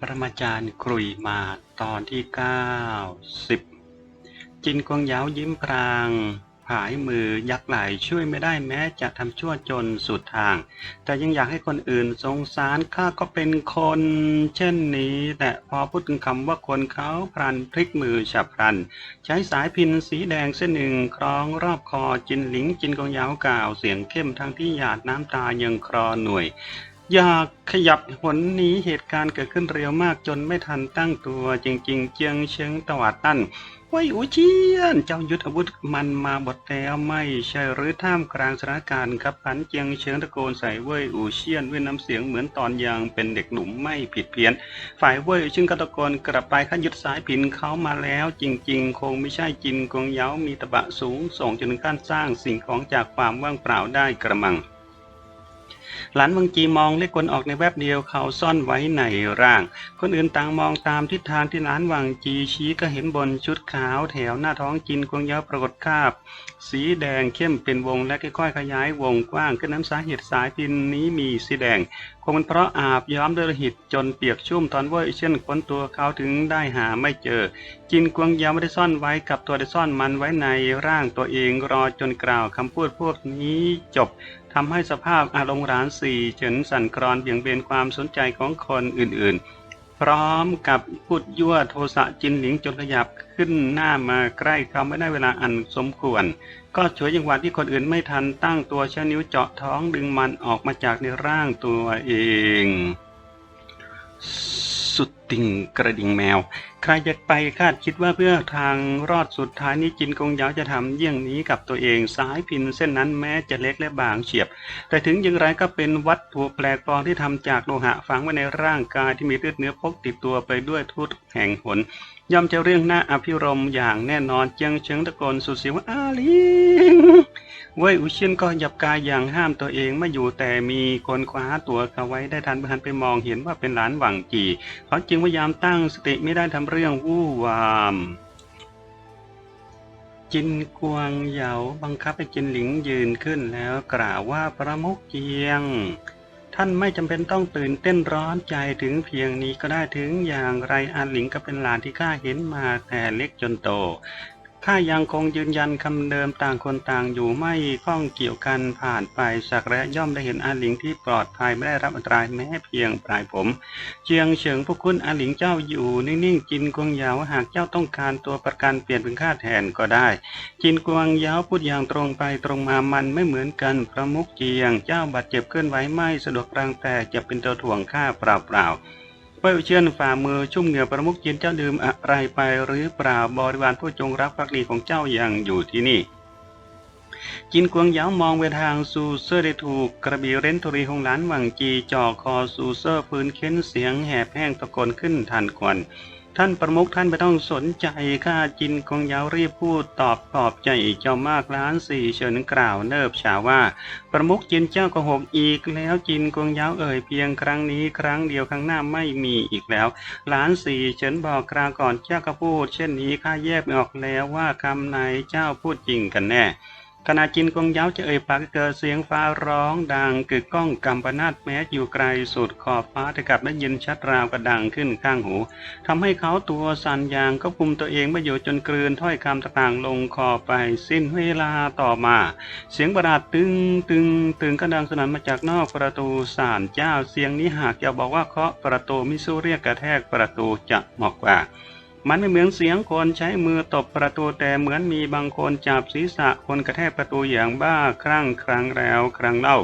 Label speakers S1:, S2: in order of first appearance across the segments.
S1: ปรมาจารย์กรุยมาตอนที่ 90 จินกวงยายิ้มพราง ผายมือยักไหลช่วยไม่ได้แม้จะทำชั่วจนสุดทาง แต่ยังอยากให้คนอื่นสงสารข้าก็เป็นคน เช่นนี้ แต่พอพูดถึงคำว่าคนเขาพลันพลิกมือฉับพลัน ใช้สายพินสีแดงเส้นหนึ่งคล้องรอบคอจินหลิงจินกงยาวกล่าวเสียงเข้มทั้งที่หยาดน้ำตายังคลอหน่วย อยากขยับหนหนี้เหตุการณ์เกิดขึ้นเร็วมากจนไม่ทันตั้งตัว จริง ๆ เจียงเชิงตวาดตั้นว้ยอูเชียน เจ้ายุทธอาวุธมันมาบดแล้วไม่ใช่หรือท่ามกลางสถานการณ์ครับพันเจียงเชิงตะโกนใส่เว้ยอูเชียนด้วยน้ำเสียงเหมือนตอนยังเป็นเด็กหนุ่มไม่ผิดเพี้ยน ฝ่ายเว่ยซึ่งกตะโกนกลับไปขยุดสายผินเขามาแล้ว จริง ๆ คงไม่ใช่จินกงเย้ามีตะบะสูงส่งจนถึงขั้นสร้างสิ่งของจากความว่างเปล่าได้กระมัง หลานวังจีมองเล็กคนออกในแวบเดียวเขาซ่อนไว้ในร่าง คนอื่นต่างมองตามทิศทางที่หลานวังจีชี้ก็เห็นบนชุดขาวแถวหน้าท้องจินกวงเย้าปรากฏคาบ สีแดงเข้มเป็นวงและค่อยๆขยายวงกว้างขึ้นน้ำสาเหตุสายพินนี้มีสีแดงคงเป็นเพราะอาบย้อมด้วยหิตจนเปียกชุ่มตอนเว่าเช่นค้นตัวเขาถึงได้หาไม่เจอ จินกวงยาวไม่ได้ซ่อนไว้กับตัวได้ซ่อนมันไว้ในร่างตัวเองรอจนกล่าวคำพูดพวกนี้จบ ทำให้สภาพอารมณ์ร้านสี่เฉินสั่นคลอนเบี่ยงเบนความสนใจของคนอื่นๆ พร้อมกับพูดยั่วโทสะจินหลิงจนขยับขึ้นหน้ามาใกล้เขาไม่ได้เวลาอันสมควร ก็ฉวยจังหวะที่คนอื่นไม่ทันตั้งตัวใช้นิ้วเจาะท้องดึงมันออกมาจากในร่างตัวเอง สุดติ่งกระดิ่งแมว ใครจะไปคาดคิดว่าเพื่อทางรอดสุดท้ายนี้จินกงยาวจะทำเยี่ยงนี้กับตัวเองสายพินเส้นนั้นแม้จะเล็กและบางเฉียบ แต่ถึงอย่างไรก็เป็นวัตถุแปลกปลอมที่ทำจากโลหะฝังไว้ในร่างกายที่มีเลือดเนื้อพกติดตัวไปด้วยทุกแห่งหนย่อมจะเรื่องหน่าอภิรมย์อย่างแน่นอนเจียงเชิงตะโกนสุดเสียงว่าอาลิง เว่ยอุเชียนก็หยับกายอย่างห้ามตัวเองไม่อยู่แต่มีคนคว้าตัวเขาไว้ได้ทันหันไปมองเห็นว่าเป็นหลานหวังจีเขาจึงพยายามตั้งสติไม่ได้ทำเรื่องวู่วามจินกวางเหยาบังคับให้จินหลิงยืนขึ้นแล้วกล่าวว่าประมุขเจียง ท่านไม่จำเป็นต้องตื่นเต้นร้อนใจถึงเพียงนี้ก็ได้ถึงอย่างไรอาหลิงก็เป็นหลานที่ข้าเห็นมาแต่เล็กจนโต ข้ายังคงยืนยันคำเดิมต่างคนต่างอยู่ไม่ข้องเกี่ยวกันผ่านไปสักระยะย่อมได้เห็นอาหลิงที่ปลอดภัยไม่ได้รับอันตรายแม้เพียงปลายผม เจียงเฉิงพวกคุณอาหลิงเจ้าอยู่นิ่งๆจินกวงยาวหากเจ้าต้องการตัวประกันเปลี่ยนเป็นค่าแทนก็ได้ จินกวงยาวพูดอย่างตรงไปตรงมามันไม่เหมือนกันประมุขเจียงเจ้าบาดเจ็บเคลื่อนไหวไม่สะดวกรังแต่จะเป็นตัวถ่วงค่าเปล่าๆ เพื่อเชื่อนฝ่ามือชุ่มเหงื่อประมุขยินเจ้าดื่มอะไรไปหรือเปล่าบริวารผู้จงรักภักดีของเจ้ายังอยู่ที่นี่ จินกวงเหยามองไปทางซูเซอร์ได้ถูกกระบี่เร้นทุรีหงหลานหวังจีจ่อคอซูเซอร์พื้นเค้นเสียงแหบแห้งตะโกนขึ้นทันควัน ท่านประมุขท่านไม่ต้องสนใจข้าจินกงยาวรีบพูดตอบปลอบใจเจ้ามากล้านสี่เฉินกล่าวเนิบฉาว่า ประมุขจินเจ้าก็หกอีกแล้วจินกงยาวเอ่ยเพียงครั้งนี้ครั้งเดียวครั้งหน้าไม่มีอีกแล้วล้านสี่เฉินบอกคราวก่อนเจ้าก็พูด เช่นนี้ข้าแยกไม่ออกแล้วว่าคำไหนเจ้าพูดจริงกันแน่ ขณะจินกงเย้าจะเอ่ยปากเกิดเสียงฟ้าร้องดังกึกก้องกำปนาดแม้อยู่ไกลสุดขอบฟ้าแต่กลับได้ยินชัดราวกระดังขึ้นข้างหูทำให้เขาตัวสั่นอย่างก็คุมตัวเองไม่อยู่จนกลืนถ้อยคำต่างๆลงคอไปสิ้นเวลาต่อมา เสียงประหลาดตึงตึงตึงก็ดังสนั่นมาจากนอกประตูศาลเจ้าเสียงนี้หากจะบอกว่าเคาะประตูมิสู้เรียกกระแทกประตูจะเหมาะกว่า มันไม่เหมือนเสียงคนใช้มือตบประตูแต่เหมือนมีบางคนจับศีรษะคนกระแทกประตูอย่างบ้าคลั่งครั้งแล้วครั้งเล่า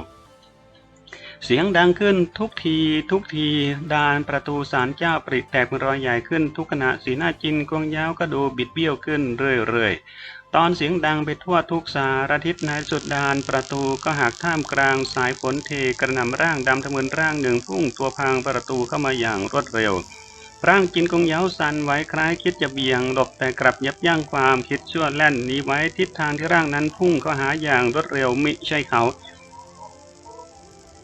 S1: เสียงดังขึ้นทุกทีทุกทีดานประตูศาลเจ้าปริแตกเป็นรอยใหญ่ขึ้นทุกขณะสีหน้าจินกวงยาวก็ดูบิดเบี้ยวขึ้นเรื่อยๆ ตอนเสียงดังไปทั่วทุกสารทิศในสุดดานประตูก็หักท่ามกลางสายฝนเทกระหน่ำร่างดำทะมึนร่างหนึ่งพุ่งตัวพังประตูเข้ามาอย่างรวดเร็ว ร่างจินกงเหยาสันไหวคล้ายคิดจะเบี่ยงหลบแต่กลับยับยั้งความคิดชั่วแล่นหนีไว้ทิศทางที่ร่างนั้นพุ่งเข้าหาอย่างรวดเร็วมิใช่เขา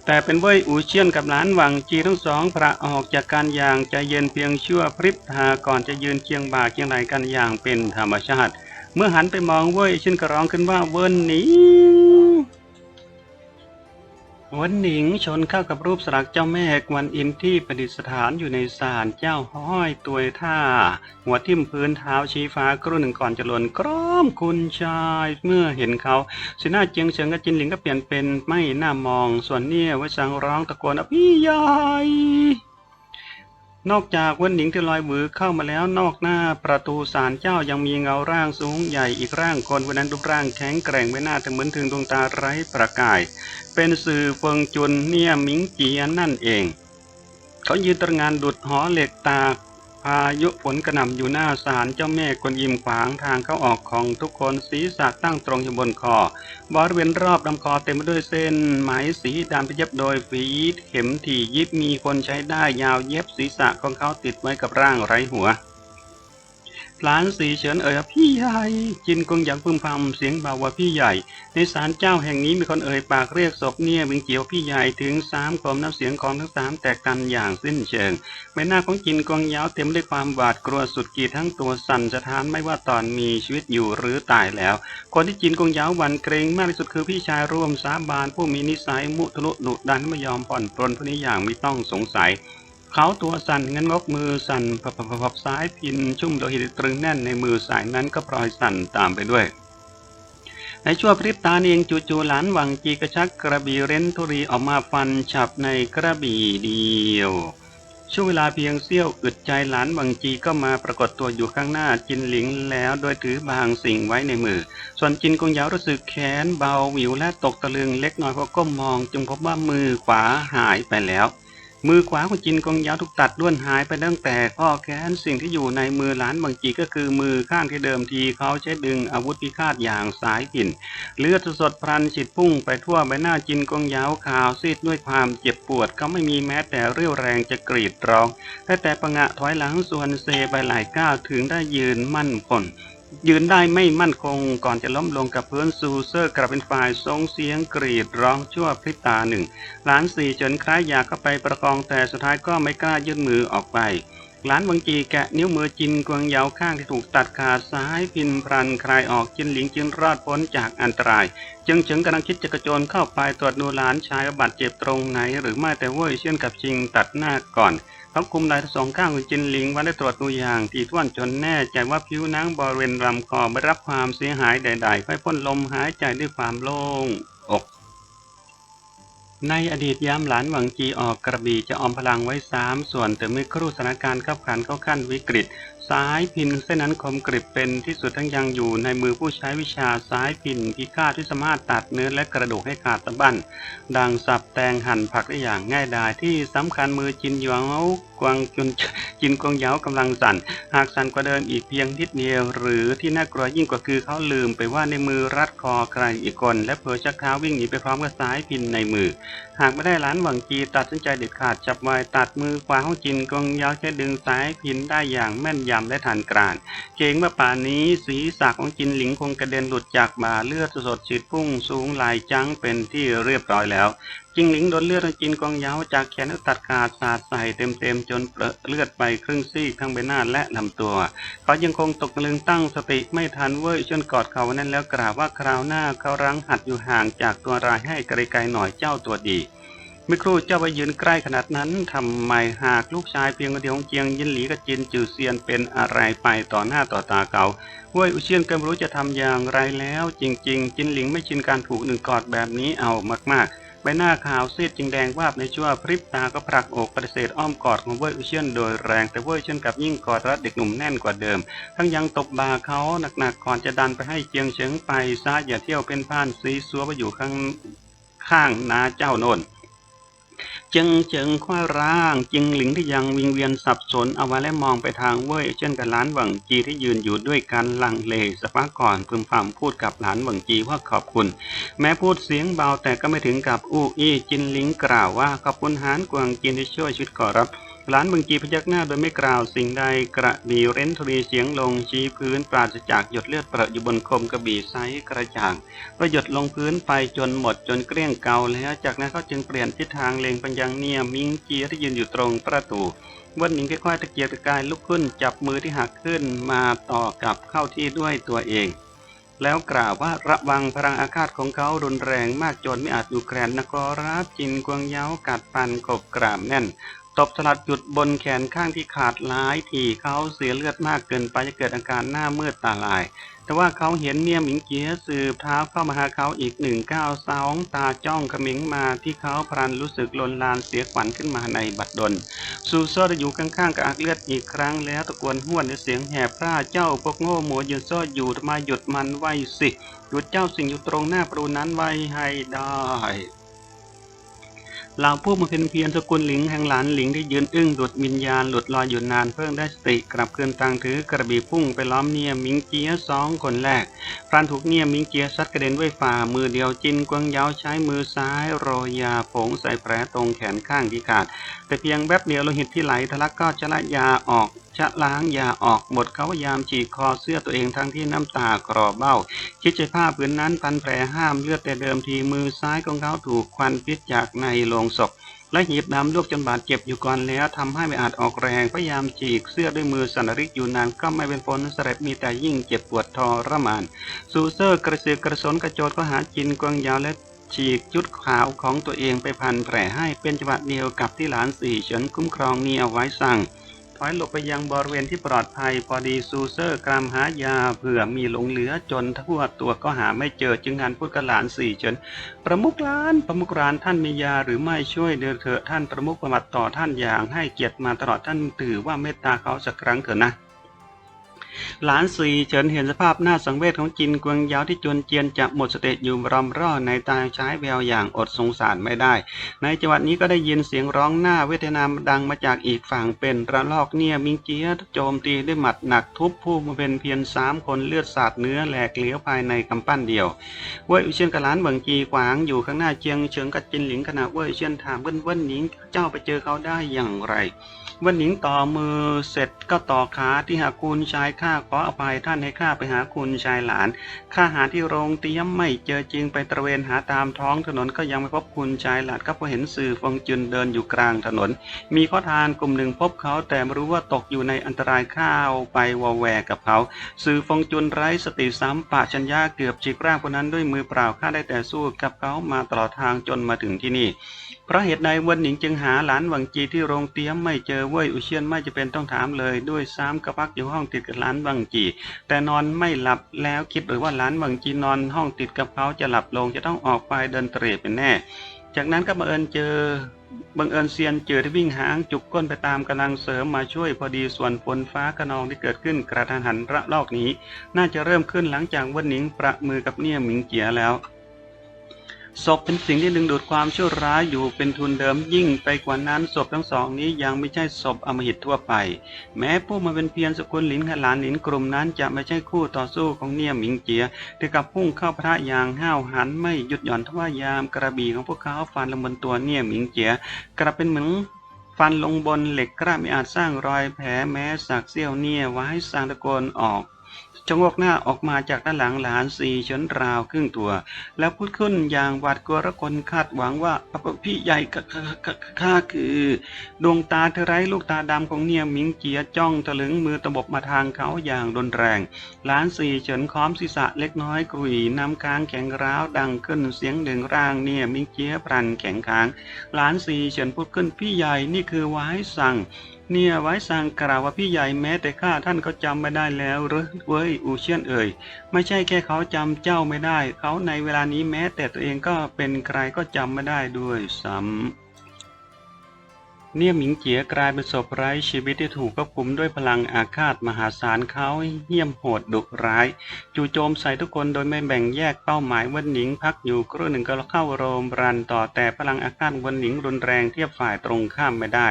S1: แต่เป็นเว่ยอูเชียนกับหลานหวังจีทั้งสองพระออกจากการอย่างใจเย็นเพียงชั่วพริบตาก่อนจะยืนเคียงบ่าเคียงไหลกันอย่างเป็นธรรมชาติ เมื่อหันไปมองเว่ยเชินก็ร้องขึ้นว่าเวินหนี วันหนิงชนเข้ากับรูปสลักเจ้าแม่กวนอินที่ประดิษฐานอยู่ในศาลเจ้าห้อยตัวท่า หัวทิ่มพื้นเท้าชี้ฟ้าครู่หนึ่งก่อนจะหล่นกร้อมคุณชายเมื่อเห็นเขาสีหน้าเจียงเฉิงกับจินหลิงก็เปลี่ยนเป็นไม่น่ามอง ส่วนเนี่ยวิสังร้องตะโกนอพี่ใหญ่ นอกจากเวันหนิงที่ลอยบือเข้ามาแล้วนอกหน้าประตูศาลเจ้ายังมีเงาร่างสูงใหญ่อีกร่างคนวันนั้นรูปร่างแข็งแกร่งไม่น่าจะเหมือนถึงดวงตาไร้ประกาย เป็นสื่อเฟิงจุนเนี่ยมิงเจียนนั่นเอง เขายืนตระงานดุดหอเหล็กตาก พายุฝนกระหน่ำอยู่หน้าศาลเจ้าแม่กวนยิมขวางทางเข้าออกของทุกคนศีรษะตั้งตรงอยู่บนคอบริเวณรอบลำคอเต็มไปด้วยเส้นไหมสีดำที่เย็บโดยฝีเข็มที่ยิบมีคนใช้ได้ยาวเย็บศีรษะของเขาติดไว้กับร่างไร้หัว หลานสีเฉินเอ่ยพี่ใหญ่จินกงหยางพึมพำเสียงเบาว่าพี่ใหญ่ ในศาลเจ้าแห่งนี้มีคนเอ่ยปากเรียกศพเนี่ยวิงเจียวพี่ใหญ่ถึงสามคมน้ำเสียงของทั้งสามแตกกันอย่างสิ้นเชิงใบหน้าของจินกงยาวเต็มด้วยความหวาดกลัวสุดขีดทั้งตัวสั่นสะท้านไม่ว่าตอนมีชีวิตอยู่หรือตายแล้ว คนที่จินกงยาวหวันเกรงมากที่สุดคือพี่ชายร่วมสาบานผู้มีนิสัยมุทะลุดุดันไม่ยอมผ่อนปรนผู้นี้อย่างไม่ต้องสงสัย เขาตัวสั่นเงั้นงกมือสั่นพับพับซ้ายพินชุ่มโลหิตตรึงแน่นในมือสายนั้นก็พลอยสั่นตามไปด้วย ในชั่วพริบตาเองจู่ๆหลานวังจีกระชักกระบี่เร้นธุรีออกมาฟันฉับในกระบี่เดียวช่วงเวลาเพียงเสี้ยวอึดใจหลานวังจีก็มาปรากฏตัวอยู่ข้างหน้าจินหลิงแล้วโดยถือบางสิ่งไว้ในมือ ส่วนจินกงยาวรู้สึกแขนเบาหวิวและตกตะลึงเล็กน้อยพอก้มมอง จึงพบว่ามือขวาหายไปแล้ว มือขวาของจินกองยาวถูกตัดล้วนหายไปตั้งแต่ข้อแขนสิ่งที่อยู่ในมือหลานบางจีก็คือมือข้างที่เดิมทีเขาใช้ดึงอาวุธพิฆาตอย่างสายผินเลือดสดพรันฉิดพุ่งไปทั่วใบหน้าจินกองยาวขาวซีดด้วยความเจ็บปวดเขาไม่มีแม้แต่เรี่ยวแรงจะกรีดร้องแต่แต่ประงะถอยหลังส่วนเซไปหลายก้าวถึงได้ยืนมั่นคง ยืนได้ไม่มั่นคงก่อนจะล้มลงกับพื้นซูเซอร์กลับเป็นฝ่ายทรงเสียงกรีดร้องชั่วพริบตาหนึ่งหลานสี่เฉินคล้ายอยากเข้าไปประคองแต่สุดท้ายก็ไม่กล้ายื่นมือออกไปหลานวังจีแกะนิ้วมือจินกวางยาวข้างที่ถูกตัดขาดซ้ายพินพรันคลายออกจินหลิงจึงรอดพ้นจากอันตราย จึงเฉิงกำลังคิดจะกระโจนเข้าไปตรวจดูหลานชายบาดเจ็บตรงไหน หรือไม่แต่เว่ยเช่นกับชิงตัดหน้าก่อน เขาคุมลายทั้งสองข้างของจินหลิงไว้ได้ตรวจตัวอย่างที่ท่วนจนแน่ใจว่าผิวหนังบริเวณลำคอไม่รับความเสียหายใดๆค่อยพ่นลมหายใจด้วยความโล่งอก ในอดีตยามหลานหวังจีออกกระบี่จะออมพลังไว้สามส่วนแต่เมื่อครู่สถานการณ์ขับขันเข้าขั้นวิกฤต สายพินเส้นนั้นคมกริบเป็นที่สุดทั้งยังอยู่ในมือผู้ใช้วิชาสายพินพิฆาตที่สามารถตัดเนื้อและกระดูกให้ขาดสะบั้นดังสับแตงหั่นผักได้อย่างง่ายดายที่สำคัญมือจินหยวง วางจุนจินกวงเยาวกำลังสั่น หากสั่นกว่าเดิมอีกเพียงนิดเดียว หรือที่น่ากลัวยิ่งกว่าคือเขาลืมไปว่าในมือรัดคอใครอีกคน และเผลอชักเท้าวิ่งหนีไปพร้อมกับสายพินในมือ หากไม่ได้หลานหวังจีตัดสินใจเด็ดขาดจับไว้ตัดมือขวาของจินกวงเยาวใช้ดึงสายพินได้อย่างแม่นยำและทันกรานเกรงว่าป่านนี้ศีรษะของจินหลิงคงกระเด็นหลุดจากบ่าเลือดสดฉีดพุ่งสูงลายจังเป็นที่เรียบร้อยแล้วจิงหลิงโดนเลือดจินกองยาวจากแขนตัดขาดสาดใส่เต็มๆจนเปรอะเลือดไปครึ่งซี่ทั้งใบหน้าและลำตัวเขายังคงตกตะลึงตั้งสติไม่ทันเว้ยจนกอดเขาแนั้นแล้วกราบว่าคราวหน้าเขารั้งหัดอยู่ห่างจากตัวรายให้ไกลๆหน่อยเจ้าตัวดีเมื่อครู่เจ้าไปยืนใกล้ขนาดนั้นทำไมหากลูกชายเพียงคนเดียวของเจียงยินหลีกับจินจือเซียนเป็นอะไรไปต่อหน้าต่อตาเขาเว่ยอุเชียนก็ไม่รู้จะทำอย่างไรแล้ว จริง ๆ จินหลิงไม่ชินการถูกหนึ่งกอดแบบนี้เอามากๆ ใบหน้าขาวซีดจึงแดงวาบในชั่วพริบตาก็ผลักอกปฏิเสธอ้อมกอดของเว่ยอุเชียนโดยแรงแต่เว่ยเช่นกับยิ่งกอดรัดเด็กหนุ่มแน่นกว่าเดิม ทั้งยังตบบ่าเขาหนักๆก่อนจะดันไปให้เจียงเฉิงไปซะอย่าเที่ยวเป็นผ่านซีซัวไปอยู่ข้างข้างนาเจ้าโน่น จึงเจิงคว้าร่างจิงหลิงที่ยังวิงเวียนสับสนเอาไว้และมองไปทางเว่ยเช่นกับหลานหวังจีที่ยืนอยู่ด้วยกันลังเลสักพักก่อนพึมพำพูดกับหลานหวังจีว่าขอบคุณ แม้พูดเสียงเบาแต่ก็ไม่ถึงกับอู้อี้จินหลิงกล่าวว่าขอบคุณหานกวางจินที่ช่วยชีวิตขอรับ ลานเมืองจีพยักหน้าโดยไม่กล่าวสิ่งใดกระบี่เร้นทรีเสียงลงชี้พื้นปราศจากหยดเลือดเปรอะอยู่บนคมกระบี่ไซส์กระจ่างประหยดลงพื้นไปจนหมดจนเกลี้ยงเกาแล้ว จากนั้นเขาจึงเปลี่ยนทิศทางเล็งไปยังเนียมิงจีที่ยืนอยู่ตรงประตูวันหนิงค่อยๆตะเกียกตะกายลุกขึ้นจับมือที่หักขึ้นมาต่อกับเข้าที่ด้วยตัวเองแล้วกล่าวว่าระวังพลังอาฆาตของเขารุนแรงมากจนไม่อาจอยู่แกรนนกรับจินกวงเย้ากัดปันกบกรามแน่น ตบสลัดหยุดบนแขนข้างที่ขาดหลายที่เขาเสียเลือดมากเกินไปจะเกิดอาการหน้ามืดตาลาย แต่ว่าเขาเห็นเมียหมิงเจียสืบเท้าเข้ามาหาเขาอีกหนึ่งก้าวสองตาจ้องขมิงมาที่เขาพลันรู้สึกลนลานเสียขวัญขึ้นมาในบัดดลซูโซ่ได้อยู่ข้างๆกับอักเลือดอีกครั้งแล้วตะโกนห้วนด้วยเสียงแหบพร่าเจ้าพวกโง่หมวยืนโซ่อยู่ทำไมหยุดมันไว้สิหยุดเจ้าสิ่งอยู่ตรงหน้าประตูนั้นไว้ให้ได้ เหล่าผู้มาเป็นเพียรสกุลหลิงแห่งหลานหลิงได้ยืนอึ้งดุดมิญญาณหลุดลอยอยู่นานเพิ่งได้สติกลับคืนตังถือกระบี่พุ่งไปล้อมเนียมิงเจียสองคนแรกพรานถูกเนียมิงเจียซัดกระเด็นด้วยฝ่ามือเดียวจินกวงเยาวใช้มือซ้ายโรยยาผงใส่แผลตรงแขนข้างที่ขาด แต่เพียงแวบเดียวโลหิตที่ไหลทะลักก็จะละยาออกชะล้างยาออกหมดเขาพยายามฉีกคอเสื้อตัวเองทั้งที่น้ำตากรอเบ้า คิดใจผ้าผืนนั้นพันแผลห้ามเลือดแต่เดิมทีมือซ้ายของเขาถูกควันพิษจากในโลงศพและหีบน้ำลวกจนบาดเจ็บอยู่ก่อนแล้วทำให้ไม่อาจออกแรงพยายามฉีกเสื้อด้วยมือสันริกอยู่นานก็ไม่เป็นผลสำเร็จมีแต่ยิ่งเจ็บปวดทรมาน ซูเซอร์กระเสือกกระสนกระโจดก็หาจินกวางยาวและ ฉีกจุดขาวของตัวเองไปพันแผลให้เป็นจังหวะเดียวกับที่หลานสี่เฉินคุ้มครองนี่เอาไว้สั่ง ถอยหลบไปยังบริเวณที่ปลอดภัยพอดีซูเซอร์กรามหายาเผื่อมีหลงเหลือจนทั่วตัวก็หาไม่เจอจึงงานพูดกับหลานสี่เฉินประมุขร้านประมุขร้านท่านมียาหรือไม่ช่วยเดินเถอะท่านประมุขประวัติต่อท่านอย่างให้เกียรติมาตลอดท่านถือว่าเมตตาเขาสักครั้งเถอะนะ หลานสีเฉินเห็นสภาพหน้าสังเวชของจินกวงยาวที่จวนเจียนจะหมดสติอยู่รำร่อในตาใช้แววอย่างอดสงสารไม่ได้ ในจังหวัดนี้ก็ได้ยินเสียงร้องหน้าเวทนาดังมาจากอีกฝั่งเป็นระลอกเนี่ยมิงเจียโจมตีด้วยหมัดหนักทุบผู้มาเป็นเพียงสามคนเลือดสาดเนื้อแหลกเหลวภายในกำปั้นเดียวเว่ยอุเชียนกับหลานเบิงจีขวางอยู่ข้างหน้าเจียงเฉิงกับจินหลิงขณะเว่ยอุเชียนถามเบิ้นเบิ้นหนิงเจ้าไปเจอเขาได้อย่างไรเวันหนิงต่อมือเสร็จก็ต่อขาที่หาคุณชายข้าขออภัยท่านให้ข้าไปหาคุณชายหลาน ข้าหาที่โรงเตรียมไม่เจอจริงไปตระเวนหาตามท้องถนนก็ยังไม่พบคุณชายหลานก็พอเห็นสื่อฟงจุนเดินอยู่กลางถนน มีข้อทานกลุ่มหนึ่งพบเขาแต่ไม่รู้ว่าตกอยู่ในอันตรายข้าวไปวอแวกับเขา สื่อฟงจุนไร้สติซ้ำปะชัญญาเกือบฉีกร่างคนนั้นด้วยมือเปล่าข้าได้แต่สู้กับเขามาตลอดทางจนมาถึงที่นี่ เพราะเหตุใดวันหนิงจึงหาหลานหวังจีที่โรงเตรียมไม่เจอเว่ยอุเชียนไม่จะเป็นต้องถามเลย ด้วยซ้ำกระพักอยู่ห้องติดกับหลานหวังจี แต่นอนไม่หลับแล้วคิดหรือว่าหลานหวังจีนอนห้องติดกับเขาจะหลับลงจะต้องออกไปเดินเตร่เป็นแน่ จากนั้นก็บังเอิญเจอบังเอิญเซียนเจอที่วิ่งหางจุกก้นไปตามกำลังเสริมมาช่วยพอดีส่วนฝนฟ้ากระนองที่เกิดขึ้นกระทันหันระลอกนี้ น่าจะเริ่มขึ้นหลังจากวันหนิงประมือกับเนี่ยหมิงเจียแล้ว ศพเป็นสิ่งที่ดึงดูดความชั่วร้ายอยู่เป็นทุนเดิมยิ่งไปกว่านั้นศพทั้งสองนี้ยังไม่ใช่ศพอมหิตทั่วไป แม้ผู้มาเป็นเพียรสกุลหลินกับหลานหลินกลุ่มนั้นจะไม่ใช่คู่ต่อสู้ของเนี่ยหมิงเจียถึงกับพุ่งเข้าพระอย่างห้าวหันไม่หยุดหย่อนทว่ายามกระบี่ของพวกเขาฟันลงบนตัวเนี่ยหมิงเจียกลับเป็นเหมือนฟันลงบนเหล็กกล้าไม่อาจสร้างรอยแผลแม้สักเสี้ยวเนี่ยไว้สร้างตะโกนออก ชะงกหน้าออกมาจากด้านหลังหลานสี่ชนราวครึ่งตัว แล้วพูดขึ้นอย่างหวาดกลัวระคนคาดหวังว่าพี่ใหญ่ข้าคือ ดวงตาเธอไร้ลูกตาดำของเนี่ยมิงเจียจ้องตะลึงมือตบมาทางเขาอย่างรุนแรงหลานสี่เฉินค้อมศีรษะเล็กน้อยกรุยน้ำค้างแข็งร้าวดังขึ้นเสียงหนึ่งร่างเนี่ยมิงเจียพรันแข็งค้างหลานสี่เฉินพูดขึ้นพี่ใหญ่นี่คือไว้สั่ง เนี่ยไว้สั่งกล่าวว่าพี่ใหญ่แม้แต่ข้าท่านก็จำไม่ได้แล้วหรือเว้ยอูเชียนเอ่ย ไม่ใช่แค่เขาจำเจ้าไม่ได้ เขาในเวลานี้แม้แต่ตัวเองก็เป็นใครก็จำไม่ได้ด้วยซ้ำ เนี่ยหมิงเจียกลายเป็นศพไร้ชีวิตที่ถูกควบคุมด้วยพลังอาฆาตมหาศาลเขาเหี้ยมโหดดุร้าย จู่โจมใส่ทุกคนโดยไม่แบ่งแยกเป้าหมายวันหนิงพักอยู่ครู่หนึ่งก็เข้าโรมรันต่อแต่พลังอาฆาตวันหนิงรุนแรงเทียบฝ่ายตรงข้ามไม่ได้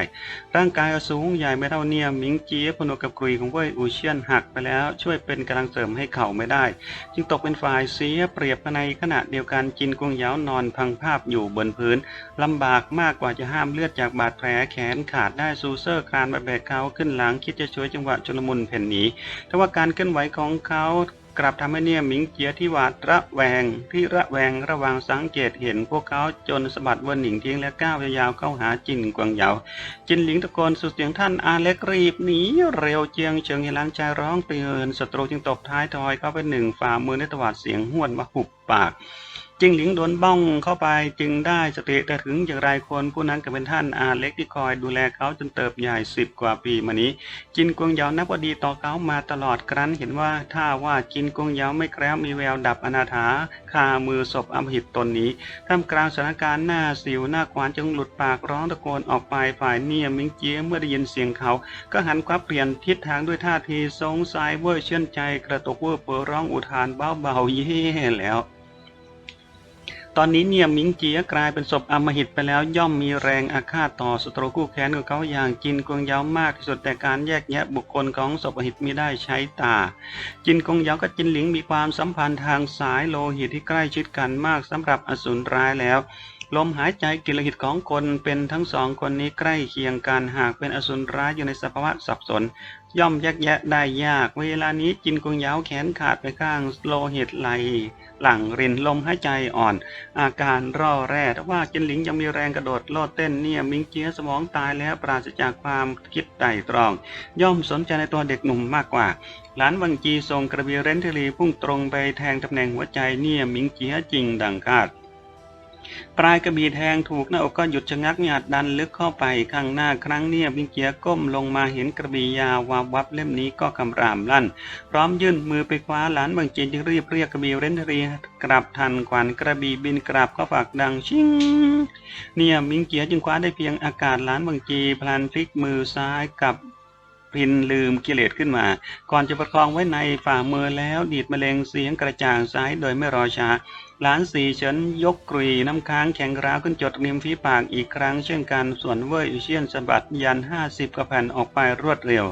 S1: ร่างกายสูงใหญ่ไม่เท่าเนี่ยหมิงเจียพนวกกับกรุยของเว่ยอูเชียนหักไปแล้วช่วยเป็นกำลังเสริมให้เขาไม่ได้ จึงตกเป็นฝ่ายเสียเปรียบในขณะเดียวกันจินกวงเยาวนอนพังภาพอยู่บนพื้นลำบากมากกว่าจะห้ามเลือดจากบาดแผลแขนขาดได้ซูเซอร์คานมาแบกเขาขึ้นหลังคิดจะช่วยจังหวะชุลมุนแผ่นหนีแต่ว่าการเคลื่อนไหวของเขากลับทำให้เนี่ยหมิงเจียที่หวาดระแวงที่ระแวงระวังสังเกตเห็นพวกเขาจนสะบัดเวนหนิงทิ้งและก้าวยาวๆเข้าหาจินกวางเหยาจินหลิงตะโกนสุดเสียงท่านอาเล็กรีบหนีเร็วเจียงเฉิงเฮลังใจร้องเตือนศัตรูจึงตบท้ายทอยเข้าไปหนึ่งฝ่ามือในตวาดเสียงห้วนมาหุบปาก จิงหลิงโดนบ้องเข้าไปจึงได้สติแต่ถึงอย่างไรคนผู้นั้นก็เป็นท่านอาเล็กที่คอยดูแลเขาจนเติบใหญ่สิบกว่าปีมานี้ จินกวงเยานับว่าดีต่อเขามาตลอดครั้นเห็นว่าถ้าว่าจินกวงเยาไม่แคล้วมีแววดับอนาถาคามือศพอมหิตตนนี้ท่ามกลางสถานการณ์หน้าสิวหน้าควานจึงหลุดปากร้องตะโกนออกไปฝ่ายเนียมิงเจียเมื่อได้ยินเสียงเขา ก็หันควับเปลี่ยนทิศทางด้วยท่าทีสงสัยเว่อเชื่อใจกระตกเว่อเปอร้องอุทานเบาๆเย่แล้ว ตอนนี้เนี่ยมิงเจียกลายเป็นศพอมหิตไปแล้วย่อมมีแรงอาฆาตต่อศัตรูคู่แค้นของเขาอย่างจินกวงเยาวมากที่สุดแต่การแยกแยะบุคคลของศพอหิตไม่ได้ใช้ตา จินกงเยาวกับจินหลิงมีความสัมพันธ์ทางสายโลหิตที่ใกล้ชิดกันมากสำหรับอสูรร้ายแล้วลมหายใจกิลหิตของคนเป็นทั้งสองคนนี้ใกล้เคียงกันหากเป็นอสูรร้ายอยู่ในสภาวะสับสน ย่อมแยกแยะได้ยาก เวลานี้จินกงเยาวแขนขาดไปข้างโลหิตไหล หลังรินลมหายใจอ่อน อาการร่อแร่ว่าจินหลิงยังมีแรงกระโดดโลดเต้นเนี่ยมิงเจียสมองตายแล้วปราศจากความคิดไต่ตรอง ย่อมสนใจในตัวเด็กหนุ่มมากกว่าหลานวังจีทรงกระเบียเรนเทลีพุ่งตรงไปแทงตำแหน่งหัวใจเนี่ยมิงเจียจริงดังคาด ปลายกระบี่แทงถูกหน้าอกก็หยุดชะงักหยาดดันลึกเข้าไปข้างหน้าครั้งเนี่ยมิงเจียก้มลงมาเห็นกระบี่ยาววาบวับเล่มนี้ก็คำรามลั่น พร้อมยื่นมือไปคว้าหลานบางจีนจึงรีบเรียกกระบี่เรนทรีกลับทันกวันกระบี่บินกลับเขาฝากดังชิงเนี่ยมิงเจียจึงคว้าได้เพียงอากาศหลานบางจีพลันพลิกมือซ้ายกับพินลืมกิเลสขึ้นมา ก่อนจะประคองไว้ในฝ่ามือแล้วดีดมะเร็งเสียงกระจ่างซ้ายโดยไม่รอช้า หลานสี่เฉินยกกรีน้ำค้างแข็งร้าวขึ้นจดริมฝีปากอีกครั้งเช่นกันส่วนเว่ยอุเชียนสะบัดยันห้าสิบกว่าแผ่นออกไปรวดเร็ว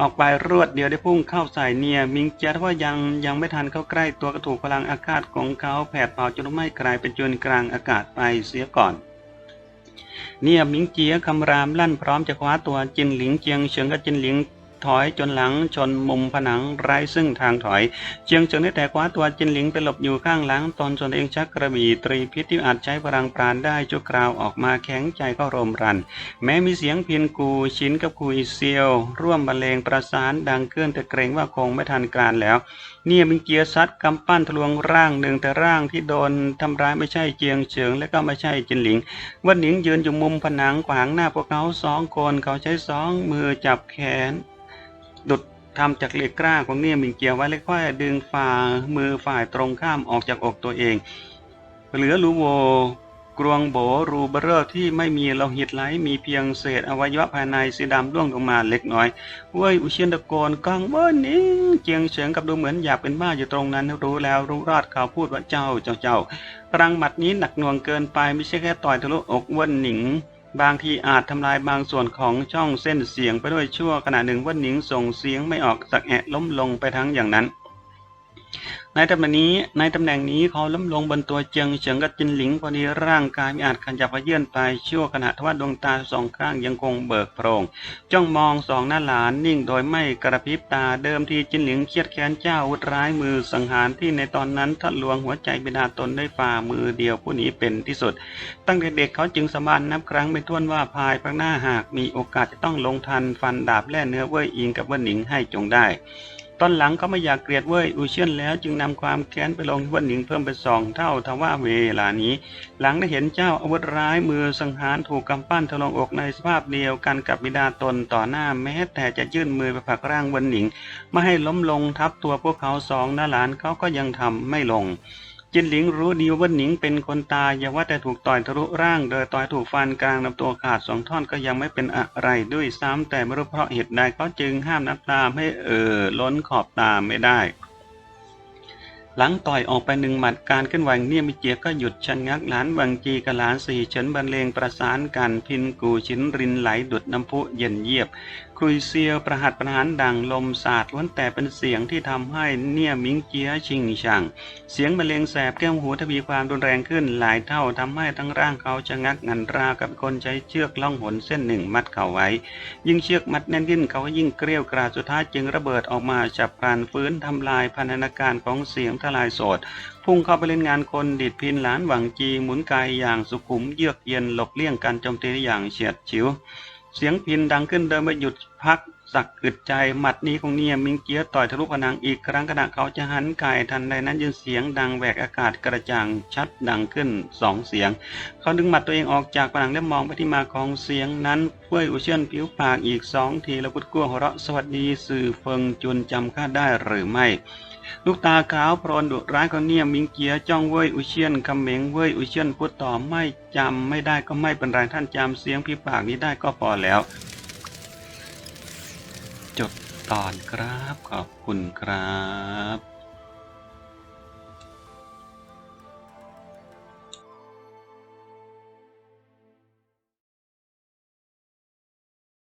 S1: ออกไปรวดเดียวได้พุ่งเข้าใส่เนียมิงเจียว่ายังยังไม่ทันเข้าใกล้ตัวกระถูกพลังอากาศของเขาแผดเป่าจนไม่กลายเป็นจุนกลางอากาศไปเสียก่อนเนี่ยมิงเจียคำรามลั่นพร้อมจะคว้าตัวจินหลิงเจียงเฉิงกับจินหลิง ถอยจนหลังชนมุมผนังไร้ซึ่งทางถอย เจียงเฉิงได้แต่คว้าตัวจินหลิงไปหลบอยู่ข้างหลังตนตนเองชักกระบี่ตรีพิษที่อาจใช้พลังปราณได้ชั่วคราวออกมาแข็งใจก็รมรัน แม้มีเสียงเพียนกูชินกับคุยเซียว ร่วมบรรเลงประสานดังเคลื่อนแต่เกรงว่าคงไม่ทันการแล้ว เนี่ยมิงเกียร์ซัดกำปั้นทะลวงร่างหนึ่งแต่ร่างที่โดนทำร้ายไม่ใช่เจียงเฉิงและก็ไม่ใช่จินหลิงวันหนิงยืนอยู่มุมผนังขวางหน้าพวกเขาสองคนเขาใช้สองมือจับแขน ดุดทำจากเหล็กกล้าของเนี่ยมิงเกียวไว้แล้วค่อยดึงฝ่ามือฝ่ายตรงข้ามออกจากอกตัวเอง เหลือลูโวกรวงโบรูเบอร์ที่ไม่มีโลหิตไหลมีเพียงเศษอวัยวะภายในสีดำร่วงลงมาเล็กน้อยเว้ยอุเชียนตะโกนกังเว้ยนิ่งเจียงเฉิงกับดูเหมือนอยากเป็นบ้าอยู่ตรงนั้นรู้แล้วรู้รอดเขาพูดว่าเจ้าเจ้าเจ้าพลังหมัดนี้หนักหน่วงเกินไปไม่ใช่แค่ต่อยทะลุอกเว้นหนิง บางทีอาจทำลายบางส่วนของช่องเส้นเสียงไปด้วยชั่วขณะหนึ่งว่าหนิงส่งเสียงไม่ออกสักแอะล้มลงไปทั้งอย่างนั้น ในตำแหน่งนี้ในตำแหน่งนี้เขาล้มลงบนตัวเจียงเฉิงกับจินหลิงพอดีร่างกายไม่อาจขยับขยื่นไปชั่วขณะทว่าดวงตาสองข้างยังคงเบิกโพรงจ้องมองสองหน้าหลานนิ่งโดยไม่กระพริบตาเดิมทีจินหลิงเครียดแค้นเจ้าอาวุธร้ายมือสังหารที่ในตอนนั้นทัดลวงหัวใจบิดาตนด้วยฝ่ามือเดียวผู้นี้เป็นที่สุด ตั้งแต่เด็กเขาจึงสมานนับครั้งไม่ถ้วนว่าภายภาคหน้าหากมีโอกาสจะต้องลงทันฟันดาบแล่เนื้อเว่ยอิงกับเว่ยหนิงให้จงได้ ตอนหลังเขาไม่อยากเกลียดเว่ยอูเชียนแล้วจึงนำความแค้นไปลงที่วันหนิงเพิ่มเป็นสองเท่าทว่าเวลานี้ หลังได้เห็นเจ้าอาวุธร้ายมือสังหารถูกกำปั้นทะลงอกในสภาพเดียวกันกับบิดาตนต่อหน้าแม้แต่จะยื่นมือไปผลักร่างวันหนิงไม่ให้ล้มลงทับตัวพวกเขาสองน้าหลานเขาก็ยังทำไม่ลง จินหลิงรู้ดีว่าหนิงเป็นคนตายอย่าว่าแต่ถูกต่อยทะลุร่างโดยต่อยถูกฟันกลางลำตัวขาดสองท่อนก็ยังไม่เป็นอะไรด้วยซ้ำแต่ไม่รู้เพราะเหตุใดเขาจึงห้ามน้ำตาให้เอ่อล้นขอบตาไม่ได้ หลังต่อยออกไปหนึ่งหมัดการเคลื่อนไหวเนี่ยมิเจียก็หยุดชะงักหลานวังจีกับหลานสี่เฉินบรรเลงประสานกันพินกูชิ้นรินไหลดุดน้ำพุเย็นเยียบคุยเซียวประหัตประหารดังลมสาดล้วนแต่เป็นเสียงที่ทำให้เนี่ยมิงเจียชิงช่างเสียงบรรเลงแสบแก้มหูทวีความรุนแรงขึ้นหลายเท่าทำให้ทั้งร่างเขาชะงักงันราวกับคนใช้เชือกล่องหนเส้นหนึ่งมัดเขาไว้ ยิ่งเชือกมัดแน่นขึ้นเขายิ่งเกลียวกราดสุดท้ายจึงระเบิดออกมาฉับพลันฟื้นทำลายพันธนาการของเสียงทลายโสด พุ่งเข้าไปเล่นงานคนดิดพินหลานหวังจีหมุนกายอย่างสุขุมเยือกเย็นหลบเลี่ยงการโจมตีได้อย่างเฉียดฉิว เสียงพินดังขึ้นเดินไปหยุดพักสักอึดใจหมัดนี้ของเนียมิงเกียต่อยทะลุผนังอีกครั้งขณะเขาจะหันกายทันใดนั้นยินเสียงดังแหวกอากาศกระจ่างชัดดังขึ้นสองเสียง เขาดึงหมัดตัวเองออกจากผนังและมองไปที่มาของเสียงนั้นเฟ้ยอุเชียนผิวปากอีกสองทีแล้วพุดกลัวหัวเราะสวัสดีสื่อเฟิงจุนจำข้าได้หรือไม่ ลูกตาขาวพรนดุร้ายขาเนี่ยมิงเกียจ้องเว้ยอุเชียนคำเหมงเว้ยอุเชียนพูดต่อไม่จำไม่ได้ก็ไม่เป็นไรท่านจำเสียงพี่ปากนี้ได้ก็พอแล้ว จบตอนครับขอบคุณครับ